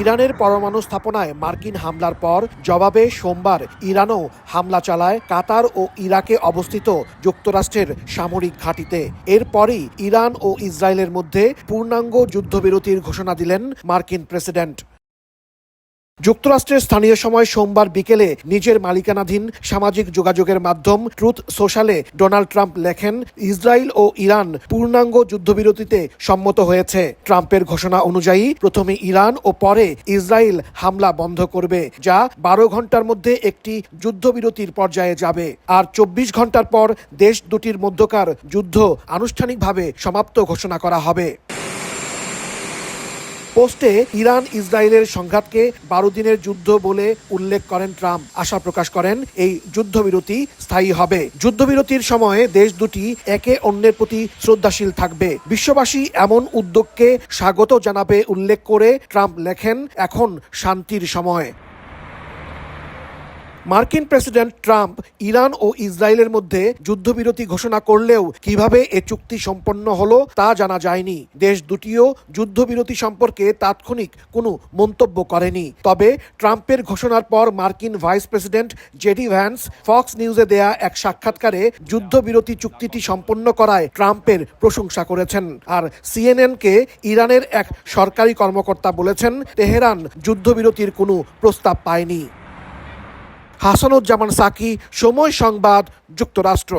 ইরানের পরমাণু স্থাপনায় মার্কিন হামলার পর জবাবে সোমবার ইরানও হামলা চালায় কাতার ও ইরাকে অবস্থিত যুক্তরাষ্ট্রের সামরিক ঘাঁটিতে। এরপরই ইরান ও ইসরায়েলের মধ্যে পূর্ণাঙ্গ যুদ্ধবিরতির ঘোষণা দিলেন মার্কিন প্রেসিডেন্ট। যুক্তরাষ্ট্রের স্থানীয় সময় সোমবার বিকেলে নিজের মালিকানাধীন সামাজিক যোগাযোগের মাধ্যম ট্রুথ সোশ্যালে ডোনাল্ড ট্রাম্প লেখেন, ইসরায়েল ও ইরান পূর্ণাঙ্গ যুদ্ধবিরতিতে সম্মত হয়েছে। ট্রাম্পের ঘোষণা অনুযায়ী, প্রথমে ইরান ও পরে ইসরায়েল হামলা বন্ধ করবে, যা বারো ঘণ্টার মধ্যে একটি যুদ্ধবিরতির পর্যায়ে যাবে। আর চব্বিশ ঘণ্টার পর দেশ দুটির মধ্যকার যুদ্ধ আনুষ্ঠানিকভাবে সমাপ্ত ঘোষণা করা হবে। পোস্টে ইরান ইসরায়েলের সংঘাতকে বারো দিনের যুদ্ধ বলে উল্লেখ করেন ট্রাম্প। আশা প্রকাশ করেন, এই যুদ্ধবিরতি স্থায়ী হবে। যুদ্ধবিরতির সময়ে দেশ দুটি একে অন্যের প্রতি শ্রদ্ধাশীল থাকবে। বিশ্ববাসী এমন উদ্যোগকে স্বাগত জানাবে উল্লেখ করে ট্রাম্প লেখেন, এখন শান্তির সময়। মার্কিন প্রেসিডেন্ট ট্রাম্প ইরান ও ইসরায়েলের মধ্যে যুদ্ধবিরতি ঘোষণা করলেও কীভাবে এ চুক্তি সম্পন্ন হলো তা জানা যায়নি। দেশ দুটিও যুদ্ধবিরতি সম্পর্কে তাৎক্ষণিক কোনো মন্তব্য করেনি। তবে ট্রাম্পের ঘোষণার পর মার্কিন vice president JD Vance Fox নিউজে দেয়া এক সাক্ষাৎকারে যুদ্ধবিরতি চুক্তিটি সম্পন্ন করায় ট্রাম্পের প্রশংসা করেছেন। আর সিএনএনকে ইরানের এক সরকারি কর্মকর্তা বলেছেন, তেহরান যুদ্ধবিরতির কোনো প্রস্তাব পায়নি। হাসানুজ্জামান সাকি সময় সংবাদ যুক্তরাষ্ট্র।